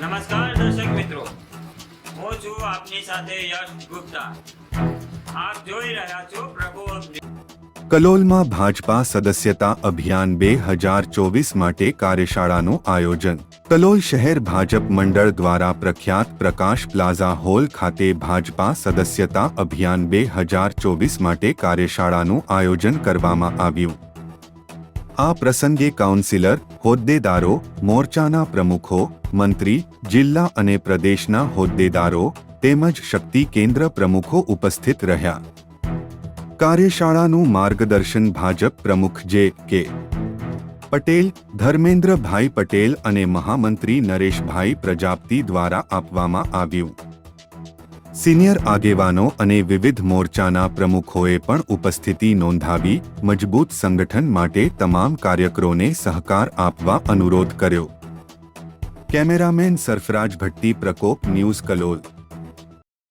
નમસ્કાર દર્શક મિત્રો. હું છું આપની સાથે યશ ગુપ્તા. આપ જોઈ રહ્યા છો પ્રભુ કલોલમાં ભાજપા સદસ્યતા અભિયાન બે હજાર ચોવીસ માટે કાર્યશાળાનું આયોજન. કલોલ શહેર ભાજપ મંડળ દ્વારા પ્રખ્યાત પ્રકાશ પ્લાઝા હોલ ખાતે ભાજપા સદસ્યતા અભિયાન બે હજાર ચોવીસ માટે કાર્યશાળાનું આયોજન કરવામાં આવ્યું. આ પ્રસંગે કાઉન્સિલર, હોદ્દેદારો, મોરચાના પ્રમુખો, મંત્રી, જિલ્લા અને પ્રદેશના હોદ્દેદારો, તેમજ શક્તિ કેન્દ્ર પ્રમુખો ઉપસ્થિત રહ્યા. કાર્યશાળાનું માર્ગદર્શન ભાજપ પ્રમુખ જે કે. પટેલ, ધર્મેન્દ્રભાઈ પટેલ અને મહામંત્રી નરેશભાઈ પ્રજાપતિ દ્વારા આપવામાં આવ્યું. સિનિયર આગેવાનો અને વિવિધ મોરચાના પ્રમુખોએ પણ ઉપસ્થિતિ નોંધાવી મજબૂત સંગઠન માટે તમામ કાર્યકરોને સહકાર આપવા અનુરોધ કર્યો. Cameraman Sarfaraz Bhatti Prakop news Kalol.